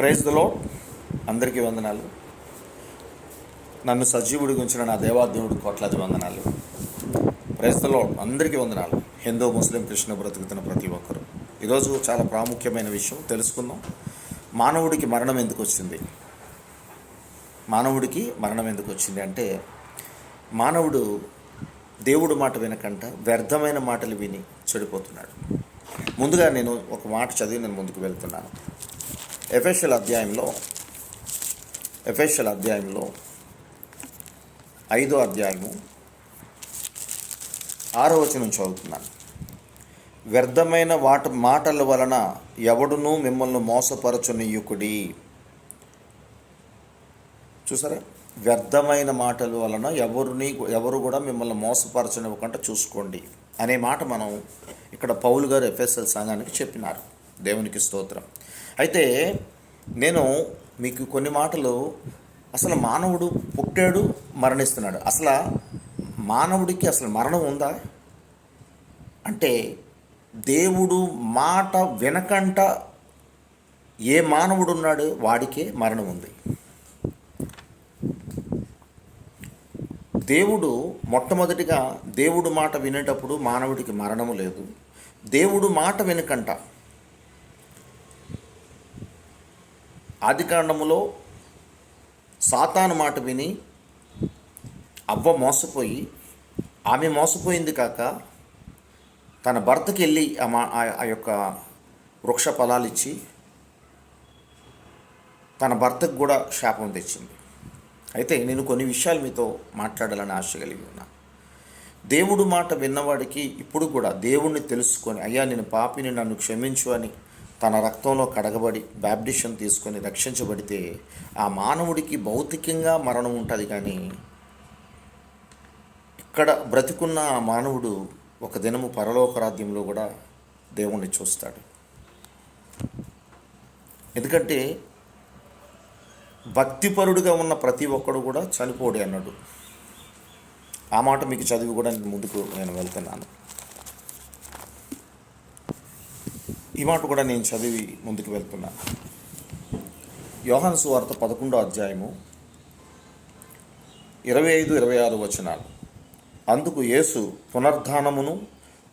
ప్రైజ్లో అందరికీ వందనాలు. నన్ను సజీవుడి గురించిన నా దేవాదేవుడు కోట్లాది వందనాలు. ప్రైజ్లో అందరికీ వందనాలు. హిందూ ముస్లిం కృష్ణ బ్రతుకుతున్న ప్రతి ఒక్కరు. ఈరోజు చాలా ప్రాముఖ్యమైన విషయం తెలుసుకుందాం. మానవుడికి మరణం ఎందుకు వచ్చింది? మానవుడికి మరణం ఎందుకు వచ్చింది అంటే మానవుడు దేవుడు మాట వినకంట వ్యర్థమైన మాటలు విని చెడిపోతున్నాడు. ముందుగా నేను ఒక మాట చదివి నేను ముందుకు వెళ్తున్నాను. ఎఫెషల్ అధ్యాయంలో ఎఫెషల్ అధ్యాయంలో ఐదో అధ్యాయము ఆరో వచనం చదువుతున్నాను వ్యర్థమైన వాట మాటల వలన ఎవడునూ మిమ్మల్ని మోసపరచునియుకుడి. చూసారా? వ్యర్థమైన మాటల వలన ఎవరిని ఎవరు కూడా మిమ్మల్ని మోసపరచనివ్వకుండా చూసుకోండి. అనే మాట మనం ఇక్కడ పౌలు గారు ఎఫ్ఎస్ఎల్ సంఘానికి చెప్పినారు. దేవునికి స్తోత్రం. అయితే నేను మీకు కొన్ని మాటలు అసలు మానవుడు పుట్టాడు మరణిస్తున్నాడు. అసలు మానవుడికి అసలు మరణం ఉందా? అంటే దేవుడు మాట వినకంట ఏ మానవుడు ఉన్నాడు వాడికే మరణం ఉంది. దేవుడు మొట్టమొదటిగా దేవుడు మాట వినేటప్పుడు మానవుడికి మరణము లేదు. దేవుడు మాట వినకంట. ఆదికాండములో సాతాను మాట విని అవ్వ మోసపోయి ఆమె మోసపోయింది కాక తన భర్తకి వెళ్ళి ఆ మా ఆ- ఆ యొక్క వృక్ష ఫలాలు ఇచ్చి తన భర్తకు కూడా శాపం తెచ్చింది. అయితే నేను కొన్ని విషయాలు మీతో మాట్లాడాలని ఆశ కలిగి ఉన్నా. దేవుడు మాట విన్నవాడికి ఇప్పుడు కూడా దేవుణ్ణి తెలుసుకొని అయ్యా నేను పాపిని నన్ను క్షమించు అని తన రక్తంలో కడగబడి బ్యాప్టిషన్ తీసుకొని రక్షించబడితే ఆ మానవుడికి భౌతికంగా మరణం ఉంటుంది కానీ ఇక్కడ బ్రతికున్న ఆ మానవుడు ఒక దినము పరలోకరాజ్యంలో కూడా దేవుణ్ణి చూస్తాడు. ఎందుకంటే భక్తిపరుడుగా ఉన్న ప్రతి ఒక్కడు కూడా చనిపోడే అన్నాడు. ఆ మాట మీకు చదివి కూడా ముందుకు నేను వెళ్తున్నాను. ఈ మాట కూడా నేను చదివి ముందుకు వెళ్తున్నాను యోహాను సువార్త పదకొండో అధ్యాయము ఇరవై ఐదు ఇరవై ఆరు వచనాలు. అందుకు యేసు పునర్ధానమును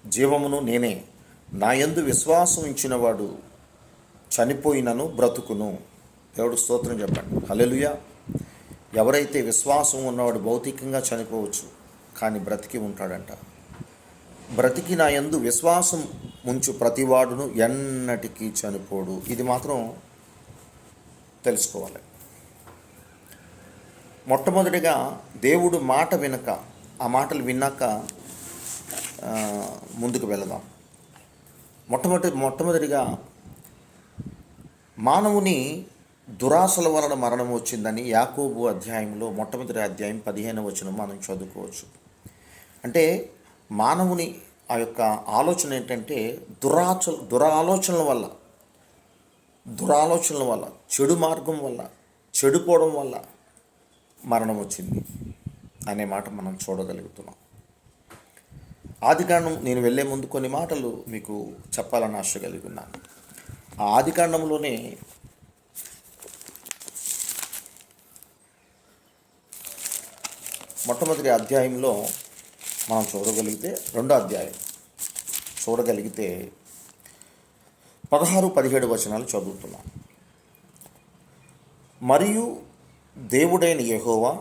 జీవమును నేనే నా యందు విశ్వాసం ఇచ్చినవాడు చనిపోయినను బ్రతుకును. దేవుడు స్తోత్రం చెప్పండి. హలెలుయ ఎవరైతే విశ్వాసం ఉన్నవాడు భౌతికంగా చనిపోవచ్చు కానీ బ్రతికి ఉంటాడంట. బ్రతికి నా యందు విశ్వాసం ముంచు ప్రతివాడును ఎన్నటికీ చనిపోడు. ఇది మాత్రం తెలుసుకోవాలి. మొట్టమొదటిగా దేవుడు మాట వినక ఆ మాటలు విన్నాక ముందుకు వెళదాం. మొట్టమొదటి మొట్టమొదటిగా మానవుని దురాశల వలన మరణం వచ్చిందని యాకోబు అధ్యాయంలో మొట్టమొదటి అధ్యాయం పదిహేను వచనం మనం చదువుకోవచ్చు. అంటే మానవుని ఆ యొక్క ఆలోచన ఏంటంటే దురాచ దురాలోచనల వల్ల దురాలోచనల వల్ల చెడు మార్గం వల్ల చెడిపోవడం వల్ల మరణం వచ్చింది అనే మాట మనం చూడగలుగుతున్నాం. ఆదికాండం నేను వెళ్ళే ముందు కొన్ని మాటలు మీకు చెప్పాలని ఆశ కలిగి ఉన్నాను. ఆ ఆదికాండంలోనే మొట్టమొదటి అధ్యాయంలో మనం చూడగలిగితే రెండో అధ్యాయం. చూడగలిగితే పదహారు పదిహేడు వచనాలు చదువుతున్నాం. మరియు దేవుడైన యహోవా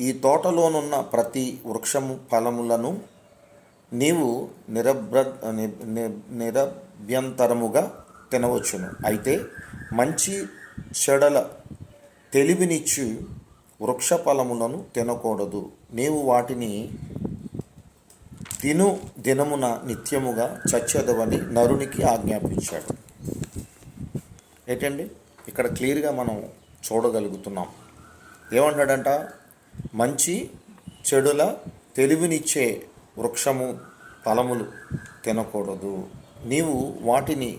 ఈ తోటలోనున్న ప్రతి వృక్షము ఫలములను నీవు నిరభ్ర నిరభ్యంతరముగా తినవచ్చును. అయితే మంచి చెడల తెలివినిచ్చి వృక్ష ఫలములను తినకూడదు. నీవు వాటిని తిను దినమున నిత్యముగా చచ్చెదవని నరునికి ఆజ్ఞాపించాడు. ఏంటండి? ఇక్కడ క్లియర్గా మనం చూడగలుగుతున్నాం. ఏమంటాడంట? మంచి చెడుల తెలివినిచ్చే వృక్షము ఫలములు తినకూడదు. నీవు వాటిని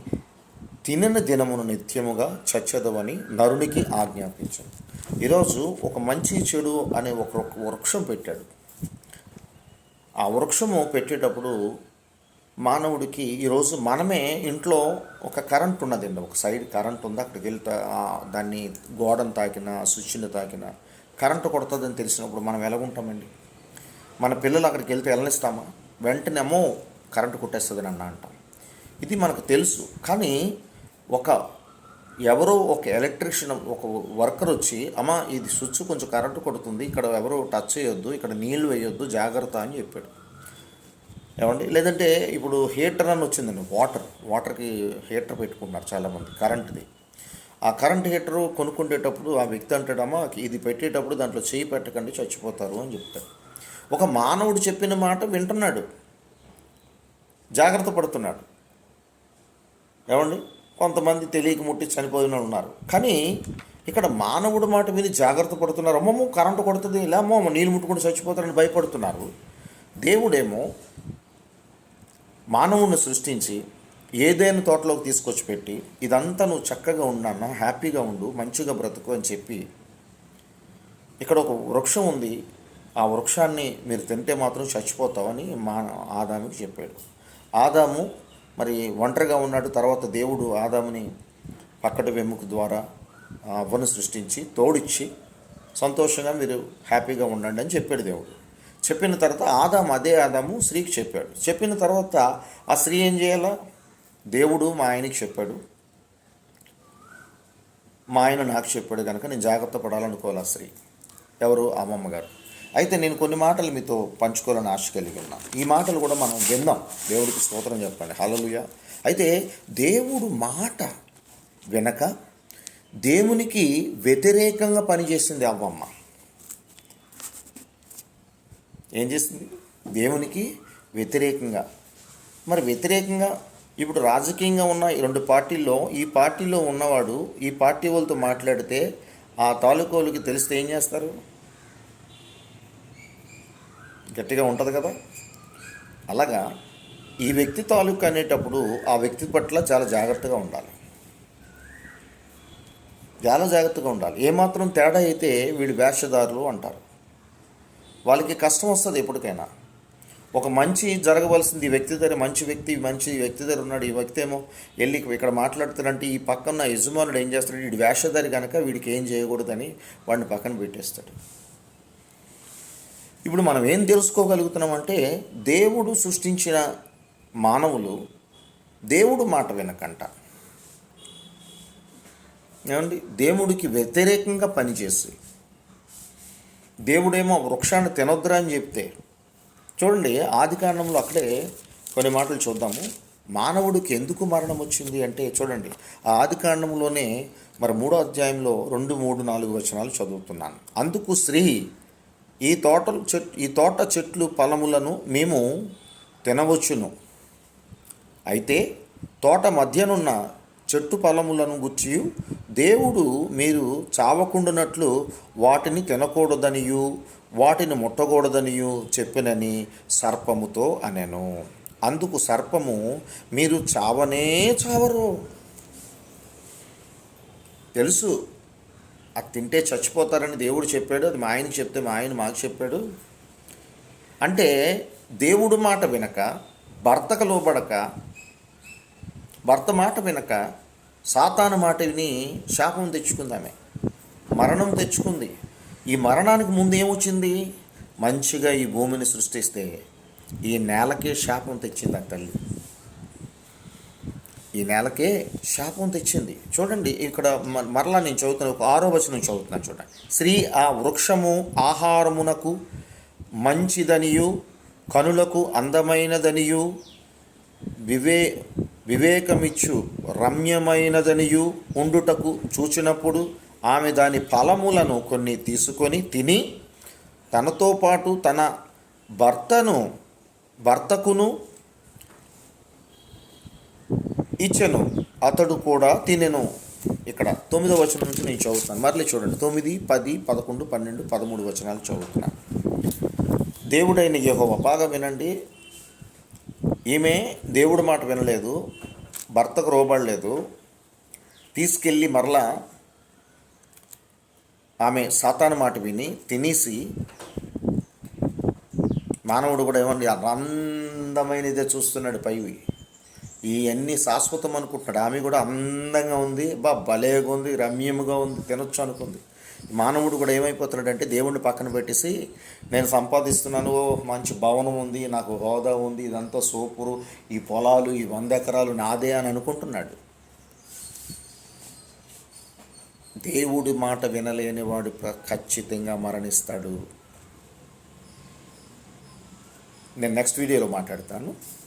తినన దినమును నిత్యముగా చచ్చదవని నరునికి ఆజ్ఞాపించాడు. ఈరోజు ఒక మంచి చెడు అనే ఒక ఒక వృక్షం పెట్టాడు. ఆ వృక్షము పెట్టేటప్పుడు మానవుడికి ఈరోజు మనమే ఇంట్లో ఒక కరెంట్ ఉన్నదండి. ఒక సైడ్ కరెంట్ ఉంది అక్కడికి వెళ్తా దాన్ని గోడను తాకిన స్విచ్ని తాకిన కరెంటు కొడుతుందని తెలిసినప్పుడు మనం ఎలా ఉంటామండి? మన పిల్లలు అక్కడికి వెళ్తే వెళ్ళనిస్తామా వెంటనే అమ్మో కరెంటు కొట్టేస్తుంది అన్న అంటాం. ఇది మనకు తెలుసు. కానీ ఒక ఎవరో ఒక ఎలక్ట్రీషియన్ ఒక వర్కర్ వచ్చి అమ్మ ఇది స్విచ్ కొంచెం కరెంటు కొడుతుంది ఇక్కడ ఎవరో టచ్ చేయొద్దు ఇక్కడ నీళ్ళు వేయొద్దు జాగ్రత్త అని చెప్పాడు. ఏమండి? లేదంటే ఇప్పుడు హీటర్ అని వచ్చిందండి వాటర్. వాటర్కి హీటర్ పెట్టుకున్నారు చాలామంది కరెంట్ది. ఆ కరెంట్ హీటర్ కొనుక్కుండేటప్పుడు ఆ వ్యక్తి అంటాడమ్మా ఇది పెట్టేటప్పుడు దాంట్లో చేయి పెట్టకండి చచ్చిపోతారు అని చెప్తాడు. ఒక మానవుడు చెప్పిన మాట వింటున్నాడు. జాగ్రత్త పడుతున్నాడు. ఏమండి? కొంతమంది తెలియక ముట్టి చనిపోయిన వాళ్ళు ఉన్నారు. కానీ ఇక్కడ మానవుడు మాట మీద జాగ్రత్త పడుతున్నారు. అమ్మమ్మ కరెంటు కొడుతుంది. ఇలా అమ్మమ్మ నీళ్ళు ముట్టుకుంటూ చచ్చిపోతారని భయపడుతున్నారు. దేవుడేమో మానవుని సృష్టించి ఏదైనా తోటలోకి తీసుకొచ్చి పెట్టి ఇదంతా నువ్వు చక్కగా ఉన్నాన్న హ్యాపీగా ఉండు మంచిగా బ్రతుకు అని చెప్పి ఇక్కడ ఒక వృక్షం ఉంది. ఆ వృక్షాన్ని మీరు తింటే మాత్రం చచ్చిపోతావని మా ఆదాముకి చెప్పాడు. ఆదాము మరి ఒంటరిగా ఉన్నాడు తర్వాత దేవుడు ఆదాముని పక్కటి వెముక ద్వారా ఆ అవ్వను సృష్టించి తోడిచ్చి సంతోషంగా మీరు హ్యాపీగా ఉండండి అని చెప్పాడు దేవుడు. చెప్పిన తర్వాత ఆదాము అదే ఆదాము స్త్రీకి చెప్పాడు. చెప్పిన తర్వాత ఆ స్త్రీ ఏం చేయాలా? దేవుడు మా ఆయనకి చెప్పాడు. మా ఆయన నాకు చెప్పాడు కనుక నేను జాగ్రత్త పడాలనుకోవాలి ఆ స్త్రీ? ఎవరు? అమ్మమ్మ గారు. అయితే నేను కొన్ని మాటలు మీతో పంచుకోవాలని ఆశ కలిగి ఉన్నాను ఈ మాటలు కూడా మనం విందాం దేవుడికి స్తోత్రం చెప్పండి. హలలుయ అయితే దేవుడు మాట వెనక దేవునికి వ్యతిరేకంగా పనిచేసింది అవ్వమ్మ. ఏం చేసింది? దేవునికి వ్యతిరేకంగా. మరి వ్యతిరేకంగా ఇప్పుడు రాజకీయంగా ఉన్న ఈ రెండు పార్టీల్లో ఈ పార్టీలో ఉన్నవాడు ఈ పార్టీ వాళ్ళతో మాట్లాడితే ఆ తాలూకోలకి తెలిస్తే ఏం చేస్తారు? గట్టిగా ఉంటుంది కదా? అలాగా ఈ వ్యక్తి తాలూకు అనేటప్పుడు ఆ వ్యక్తి పట్ల చాలా జాగ్రత్తగా ఉండాలి. చాలా జాగ్రత్తగా ఉండాలి. ఏమాత్రం తేడా అయితే వీడు వేషధారులు అంటారు. వాళ్ళకి కష్టం వస్తుంది ఎప్పటికైనా. ఒక మంచి జరగవలసింది ఈ వ్యక్తి దగ్గర మంచి వ్యక్తి మంచి వ్యక్తి దగ్గర ఉన్నాడు ఈ వ్యక్తి ఏమో వెళ్ళి ఇక్కడ మాట్లాడుతాడంటే ఈ పక్కన యజమానుడు ఏం చేస్తాడు వీడి వేషధారి కనుక వీడికి ఏం చేయకూడదని వాడిని పక్కన పెట్టేస్తాడు. ఇప్పుడు మనం ఏం తెలుసుకోగలుగుతున్నామంటే దేవుడు సృష్టించిన మానవులు దేవుడు మాట వినకంట. ఏమండి? దేవుడికి వ్యతిరేకంగా పనిచేసి దేవుడేమో వృక్షాన్ని తినొద్దురా అని చెప్తే చూడండి ఆది కారణంలో అక్కడే కొన్ని మాటలు చూద్దాము. మానవుడికి ఎందుకు మరణం వచ్చింది అంటే చూడండి ఆ ఆది కాండంలోనే మరి మూడో అధ్యాయంలో రెండు మూడు నాలుగు వచనాలు చదువుతున్నాను. అందుకు స్త్రీ ఈ తోటలు చెట్ ఈ తోట చెట్లు ఫలములను మేము తినవచ్చును. అయితే తోట మధ్యనున్న చెట్టు ఫలములను గుచ్చి దేవుడు మీరు చావకుండునట్లు వాటిని తినకూడదనియు వాటిని ముట్టకూడదనియు చెప్పినని సర్పముతో అనెను. అందుకు సర్పము మీరు చావనే చావరు. తెలుసు అది తింటే చచ్చిపోతారని దేవుడు చెప్పాడు అది మా ఆయనకి చెప్తే మా ఆయన మాకు చెప్పాడు. అంటే దేవుడు మాట వినక భర్తకు లోబడక భర్త మాట వినక సాతాను మాట విని శాపం తెచ్చుకుందామే. మరణం తెచ్చుకుంది. ఈ మరణానికి ముందు ఏమొచ్చింది? మంచిగా ఈ భూమిని సృష్టిస్తే ఈ నేలకే శాపం తెచ్చింది ఆ తల్లి. ఈ నేలకే శాపం తెచ్చింది. చూడండి ఇక్కడ మరలా నేను చదువుతాను ఒక ఆరో వచనం చదువుతున్నాను చూడండి. స్త్రీ ఆ వృక్షము ఆహారమునకు మంచిదనియు కనులకు అందమైనదనియు వివే వివేకమిచ్చు రమ్యమైనదనియు ఉండుటకు చూచినప్పుడు ఆమె దాని ఫలములను కొన్ని తీసుకొని తిని తనతో పాటు తన భర్తను భర్తకును ఇచ్చెను. అతడు కూడా తినెను. ఇక్కడ తొమ్మిదో వచనం నుంచి నేను చదువుతాను మరలి చూడండి. తొమ్మిది పది పదకొండు పన్నెండు పదమూడు వచనాలు చదువుతున్నాను. దేవుడైన యహోవ బాగా వినండి. ఈమె దేవుడి మాట వినలేదు. భర్తకు రోబడలేదు తీసుకెళ్ళి మరలా ఆమె సాతాను మాట విని తినేసి మానవుడు కూడా ఏమన్నా అందమైనదే చూస్తున్నాడు పైవి. ఇవన్నీ శాశ్వతం అనుకుంటున్నాడు. ఆమె కూడా అందంగా ఉంది. బా భలేగా ఉంది రమ్యముగా ఉంది తినొచ్చు అనుకుంది. మానవుడు కూడా ఏమైపోతున్నాడు అంటే దేవుణ్ణి పక్కన పెట్టేసి నేను సంపాదిస్తున్నాను ఓ మంచి భవనం ఉంది నాకు హోదా ఉంది ఇదంతా సోపురు ఈ పొలాలు ఈ వంద ఎకరాలు నాదే అని అనుకుంటున్నాడు. దేవుడి మాట వినలేని వాడు ప్ర- ఖచ్చితంగా మరణిస్తాడు. నేను నెక్స్ట్ వీడియోలో మాట్లాడతాను.